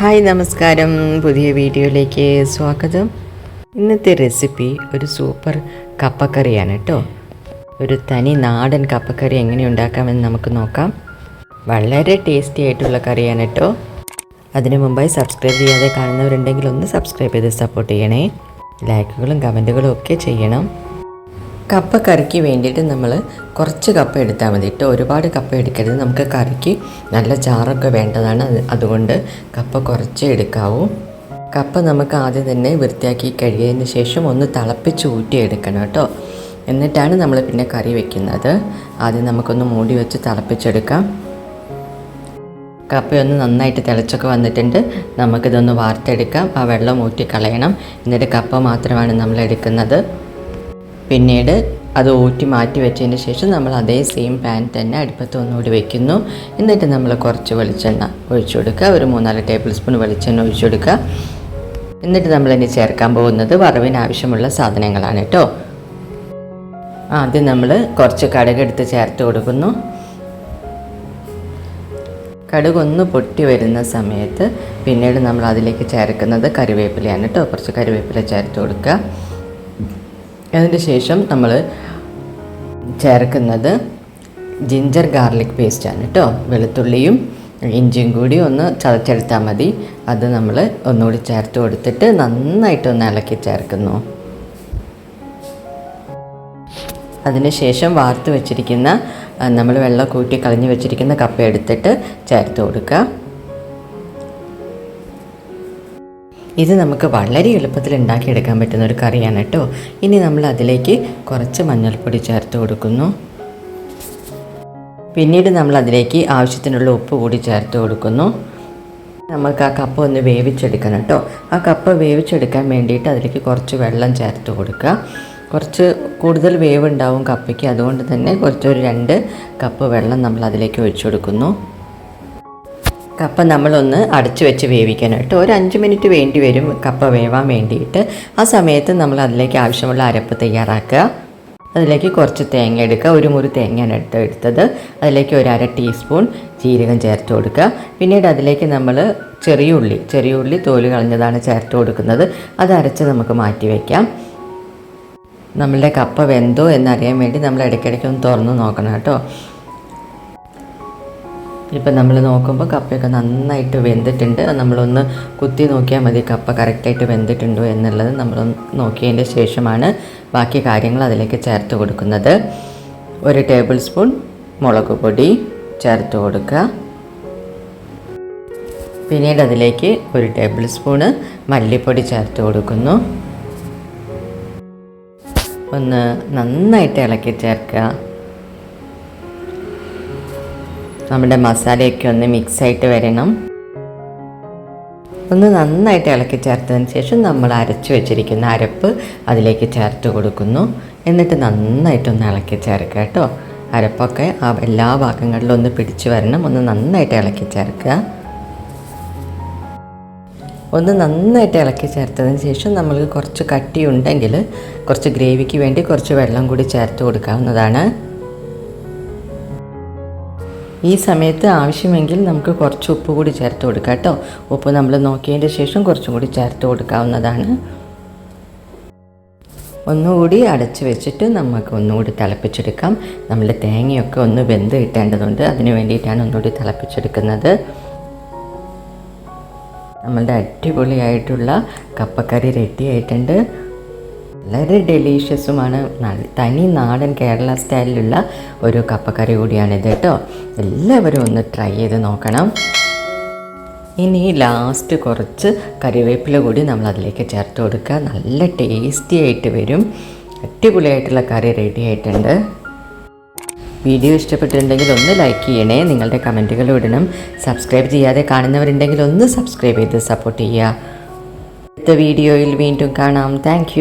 Hi നമസ്കാരം. പുതിയ വീഡിയോയിലേക്ക് സ്വാഗതം. ഇന്നത്തെ റെസിപ്പി ഒരു സൂപ്പർ കപ്പക്കറിയാണ് കേട്ടോ. ഒരു തനി നാടൻ കപ്പക്കറി എങ്ങനെ ഉണ്ടാക്കാമെന്ന് നമുക്ക് നോക്കാം. വളരെ ടേസ്റ്റി ആയിട്ടുള്ള കറിയാണ് കേട്ടോ. അതിനു മുമ്പായി സബ്സ്ക്രൈബ് ചെയ്യാതെ കാണുന്നവരുണ്ടെങ്കിൽ ഒന്ന് സബ്സ്ക്രൈബ് ചെയ്ത് സപ്പോർട്ട് ചെയ്യണേ. ലൈക്കുകളും കമന്റുകളും ഒക്കെ ചെയ്യണം. കപ്പ കറിക്ക് വേണ്ടിയിട്ട് നമ്മൾ കുറച്ച് കപ്പ എടുത്താൽ മതി. കേട്ടോ ഒരുപാട് കപ്പ എടുക്കരുത്. നമുക്ക് കറിക്ക് നല്ല ചാറൊക്കെ വേണ്ടതാണ്. അത് അതുകൊണ്ട് കപ്പ കുറച്ച് എടുക്കാവൂ. കപ്പ നമുക്ക് ആദ്യം തന്നെ വൃത്തിയാക്കി കഴുകിയതിന് ശേഷം ഒന്ന് തിളപ്പിച്ച് ഊറ്റിയെടുക്കണം കേട്ടോ. എന്നിട്ടാണ് നമ്മൾ പിന്നെ കറി വെക്കുന്നത്. ആദ്യം നമുക്കൊന്ന് മൂടി വെച്ച് തിളപ്പിച്ചെടുക്കാം. കപ്പയൊന്ന് നന്നായിട്ട് തിളച്ചൊക്കെ വന്നിട്ടുണ്ട്. നമുക്കിതൊന്ന് വാർത്തെടുക്കാം. ആ വെള്ളം ഊറ്റി കളയണം എന്നിട്ട് കപ്പ മാത്രമാണ് നമ്മൾ എടുക്കുന്നത് പിന്നീട് അത് ഊറ്റി മാറ്റി വെച്ചതിന് ശേഷം നമ്മൾ അതേ സെയിം പാൻ തന്നെ അടുപ്പത്ത് ഒന്നുകൂടി വെക്കുന്നു. എന്നിട്ട് നമ്മൾ കുറച്ച് വെളിച്ചെണ്ണ ഒഴിച്ചു കൊടുക്കുക. ഒരു മൂന്നാൽ ടേബിൾ സ്പൂൺ വെളിച്ചെണ്ണ ഒഴിച്ചു കൊടുക്കുക. എന്നിട്ട് നമ്മൾ ഇനി ചേർക്കാൻ പോകുന്നത് വറവിന് ആവശ്യമുള്ള സാധനങ്ങളാണ് കേട്ടോ. ആദ്യം നമ്മൾ കുറച്ച് കടുകെടുത്ത് ചേർത്ത് കൊടുക്കുന്നു. കടുക് ഒന്ന് പൊട്ടി വരുന്ന സമയത്ത് പിന്നീട് നമ്മൾ അതിലേക്ക് ചേർക്കുന്നത് കറിവേപ്പിലയാണ് കേട്ടോ. കുറച്ച് കറിവേപ്പില ചേർത്ത് കൊടുക്കുക. അതിന് ശേഷം നമ്മൾ ചേർക്കുന്നത് ജിഞ്ചർ ഗാർലിക് പേസ്റ്റാണ് കേട്ടോ. വെളുത്തുള്ളിയും ഇഞ്ചിയും കൂടി ഒന്ന് ചതച്ചെടുത്താൽ മതി. അത് നമ്മൾ ഒന്നുകൂടി ചേർത്ത് കൊടുത്തിട്ട് നന്നായിട്ടൊന്ന് ഇളക്കി ചേർക്കുന്നു. അതിനുശേഷം വാർത്ത് വെച്ചിരിക്കുന്ന നമ്മൾ വെള്ളം കൂട്ടി കളഞ്ഞ് വെച്ചിരിക്കുന്ന കപ്പ എടുത്തിട്ട് ചേർത്ത് കൊടുക്കുക. ഇത് നമുക്ക് വളരെ എളുപ്പത്തിൽ ഉണ്ടാക്കിയെടുക്കാൻ പറ്റുന്ന ഒരു കറിയാണ് കേട്ടോ. ഇനി നമ്മൾ അതിലേക്ക് കുറച്ച് മഞ്ഞൾപ്പൊടി ചേർത്ത് കൊടുക്കുന്നു. പിന്നീട് നമ്മൾ അതിലേക്ക് ആവശ്യത്തിനുള്ള ഉപ്പ് കൂടി ചേർത്ത് കൊടുക്കുന്നു. നമുക്ക് ആ കപ്പ ഒന്ന് വേവിച്ചെടുക്കണം കേട്ടോ. ആ കപ്പ വേവിച്ചെടുക്കാൻ വേണ്ടിയിട്ട് അതിലേക്ക് കുറച്ച് വെള്ളം ചേർത്ത് കൊടുക്കുക. കുറച്ച് കൂടുതൽ വേവ് ഉണ്ടാവും കപ്പയ്ക്ക് അതുകൊണ്ട് തന്നെ കുറച്ചൊരു രണ്ട് കപ്പ് വെള്ളം നമ്മൾ അതിലേക്ക് ഒഴിച്ചു കൊടുക്കുന്നു. കപ്പ നമ്മളൊന്ന് അടച്ചു വെച്ച് വേവിക്കണം കേട്ടോ. ഒരു അഞ്ച് മിനിറ്റ് വേണ്ടി വരും കപ്പ വേവാൻ വേണ്ടിയിട്ട്. ആ സമയത്ത് നമ്മൾ അതിലേക്ക് ആവശ്യമുള്ള അരപ്പ് തയ്യാറാക്കുക. അതിലേക്ക് കുറച്ച് തേങ്ങ എടുക്കുക. ഒരു മുറി തേങ്ങയാണ് എടുത്ത് എടുത്തത്. അതിലേക്ക് ഒരു അര ടീസ്പൂൺ ജീരകം ചേർത്ത് കൊടുക്കുക. പിന്നീട് അതിലേക്ക് നമ്മൾ ചെറിയ ഉള്ളി ചെറിയ ഉള്ളി തോൽ കളഞ്ഞതാണ് ചേർത്ത് കൊടുക്കുന്നത്. അത് അരച്ച് നമുക്ക് മാറ്റി വയ്ക്കാം നമ്മളുടെ കപ്പ വെന്തോ എന്നറിയാൻ വേണ്ടി നമ്മൾ ഇടയ്ക്കിടയ്ക്ക് ഒന്ന് തുറന്ന് നോക്കണം കേട്ടോ. ഇപ്പം നമ്മൾ നോക്കുമ്പോൾ കപ്പയൊക്കെ നന്നായിട്ട് വെന്തിട്ടുണ്ട്. നമ്മളൊന്ന് കുത്തി നോക്കിയാൽ മതി കപ്പ കറക്റ്റായിട്ട് വെന്തിട്ടുണ്ടോ എന്നുള്ളത് നമ്മൾ നോക്കിയതിന്റെ ശേഷമാണ് ബാക്കി കാര്യങ്ങൾ അതിലേക്ക് ചേർത്ത് കൊടുക്കുന്നത്. ഒരു ടേബിൾ സ്പൂൺ മുളക് പൊടി ചേർത്ത് കൊടുക്കുക. പിന്നീട് അതിലേക്ക് ഒരു ടേബിൾ സ്പൂണ് മല്ലിപ്പൊടി ചേർത്ത് കൊടുക്കുന്നു. ഒന്ന് നന്നായിട്ട് ഇളക്കി ചേർക്കുക. നമ്മുടെ മസാലയൊക്കെ ഒന്ന് മിക്സായിട്ട് വരണം. ഒന്ന് നന്നായിട്ട് ഇളക്കി ചേർത്തതിന് ശേഷം നമ്മൾ അരച്ചു വെച്ചിരിക്കുന്ന അരപ്പ് അതിലേക്ക് ചേർത്ത് കൊടുക്കുന്നു. എന്നിട്ട് നന്നായിട്ടൊന്ന് ഇളക്കി ചേർക്കുക കേട്ടോ. അരപ്പൊക്കെ ആ എല്ലാ ഭാഗങ്ങളിലും ഒന്ന് പിടിച്ചു വരണം. ഒന്ന് നന്നായിട്ട് ഇളക്കി ചേർക്കുക. ഒന്ന് നന്നായിട്ട് ഇളക്കി ചേർത്തതിന് ശേഷം നമ്മൾക്ക് കുറച്ച് കട്ടിയുണ്ടെങ്കിൽ കുറച്ച് ഗ്രേവിക്ക് വേണ്ടി കുറച്ച് വെള്ളം കൂടി ചേർത്ത് കൊടുക്കാവുന്നതാണ്. ഈ സമയത്ത് ആവശ്യമെങ്കിൽ നമുക്ക് കുറച്ച് ഉപ്പ് കൂടി ചേർത്ത് കൊടുക്കാം കേട്ടോ. ഉപ്പ് നമ്മൾ നോക്കിയതിന്റെ ശേഷം കുറച്ചും കൂടി ചേർത്ത് കൊടുക്കാവുന്നതാണ്. ഒന്നുകൂടി അടച്ച് വെച്ചിട്ട് നമുക്ക് ഒന്നുകൂടി തിളപ്പിച്ചെടുക്കാം. നമ്മുടെ തേങ്ങയൊക്കെ ഒന്ന് വെന്ത് കിട്ടേണ്ടതുണ്ട്. അതിന് വേണ്ടിയിട്ടാണ് ഒന്നുകൂടി തിളപ്പിച്ചെടുക്കുന്നത്. നമ്മളുടെ അടിപൊളിയായിട്ടുള്ള കപ്പക്കറി റെഡി ആയിട്ടുണ്ട്. വളരെ ഡെലീഷ്യസുമാണ് തനി നാടൻ കേരള സ്റ്റൈലിലുള്ള ഒരു കപ്പക്കറി കൂടിയാണിത് കേട്ടോ. എല്ലാവരും ഒന്ന് ട്രൈ ചെയ്ത് നോക്കണം. ഇനി ലാസ്റ്റ് കുറച്ച് കറിവേപ്പില കൂടി നമ്മൾ അതിലേക്ക് ചേർത്ത് കൊടുക്കുക. നല്ല ടേസ്റ്റി ആയിട്ട് വരും. അടിപൊളിയായിട്ടുള്ള കറി റെഡി ആയിട്ടുണ്ട്. വീഡിയോ ഇഷ്ടപ്പെട്ടിട്ടുണ്ടെങ്കിൽ ഒന്ന് ലൈക്ക് ചെയ്യണേ. നിങ്ങളുടെ കമന്റുകൾ ഇടണം. സബ്സ്ക്രൈബ് ചെയ്യാതെ കാണുന്നവരുണ്ടെങ്കിൽ ഒന്ന് സബ്സ്ക്രൈബ് ചെയ്ത് സപ്പോർട്ട് ചെയ്യുക. അടുത്ത വീഡിയോയിൽ വീണ്ടും കാണാം. താങ്ക്